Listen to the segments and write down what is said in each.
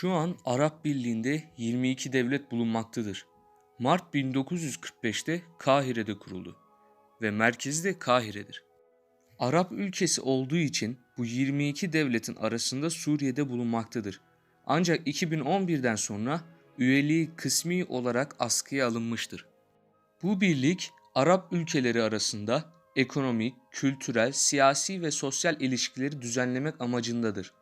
Şu an Arap Birliği'nde 22 devlet bulunmaktadır. Mart 1945'te Kahire'de kuruldu ve merkezi de Kahire'dir. Arap ülkesi olduğu için bu 22 devletin arasında Suriye'de bulunmaktadır. Ancak 2011'den sonra üyeliği kısmi olarak askıya alınmıştır. Bu birlik Arap ülkeleri arasında ekonomik, kültürel, siyasi ve sosyal ilişkileri düzenlemek amacındadır.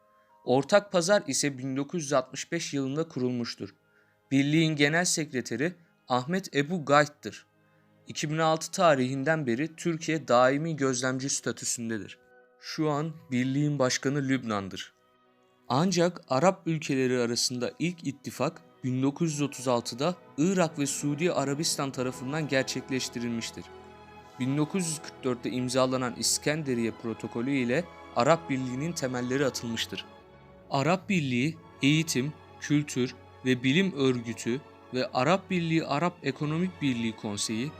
Ortak pazar ise 1965 yılında kurulmuştur. Birliğin genel sekreteri Ahmet Ebu Gayt'tır. 2006 tarihinden beri Türkiye daimi gözlemci statüsündedir. Şu an birliğin başkanı Lübnan'dır. Ancak Arap ülkeleri arasında ilk ittifak 1936'da Irak ve Suudi Arabistan tarafından gerçekleştirilmiştir. 1944'te imzalanan İskenderiye protokolü ile Arap Birliği'nin temelleri atılmıştır. Arap Birliği eğitim, kültür ve bilim örgütü ve Arap Birliği Arap Ekonomik Birliği Konseyi,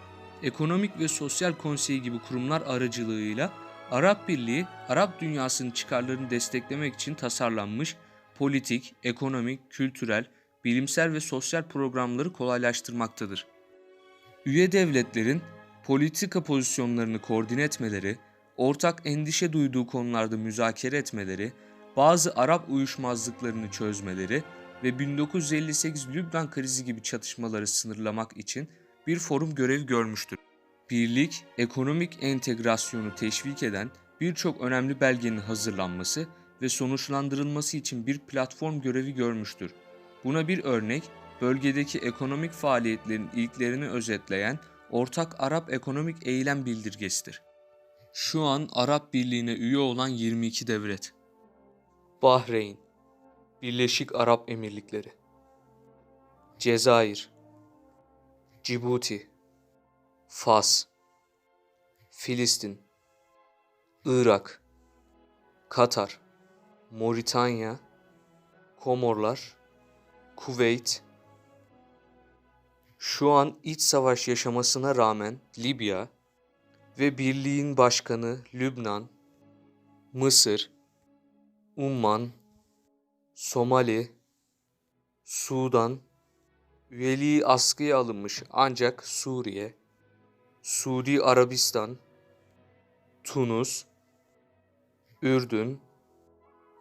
Ekonomik ve Sosyal Konseyi gibi kurumlar aracılığıyla Arap Birliği, Arap dünyasının çıkarlarını desteklemek için tasarlanmış politik, ekonomik, kültürel, bilimsel ve sosyal programları kolaylaştırmaktadır. Üye devletlerin politika pozisyonlarını koordine etmeleri, ortak endişe duyduğu konularda müzakere etmeleri, bazı Arap uyuşmazlıklarını çözmeleri ve 1958 Lübnan krizi gibi çatışmaları sınırlamak için bir forum görev görmüştür. Birlik, ekonomik entegrasyonu teşvik eden birçok önemli belgenin hazırlanması ve sonuçlandırılması için bir platform görevi görmüştür. Buna bir örnek, bölgedeki ekonomik faaliyetlerin ilklerini özetleyen Ortak Arap Ekonomik Eylem Bildirgesidir. Şu an Arap Birliği'ne üye olan 22 devlet. Bahreyn, Birleşik Arap Emirlikleri, Cezayir, Cibuti, Fas, Filistin, Irak, Katar, Moritanya, Komorlar, Kuveyt, şu an iç savaş yaşamasına rağmen Libya ve birliğin başkanı Lübnan, Mısır, Umman, Somali, Sudan, üyeliği askıya alınmış ancak Suriye, Suudi Arabistan, Tunus, Ürdün,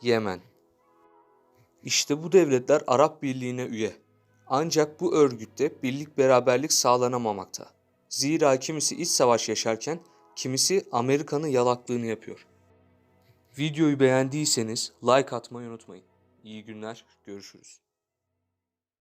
Yemen. İşte bu devletler Arap Birliği'ne üye. Ancak bu örgütte birlik beraberlik sağlanamamakta. Zira kimisi iç savaş yaşarken kimisi Amerika'nın yalaklığını yapıyor. Videoyu beğendiyseniz like atmayı unutmayın. İyi günler, görüşürüz.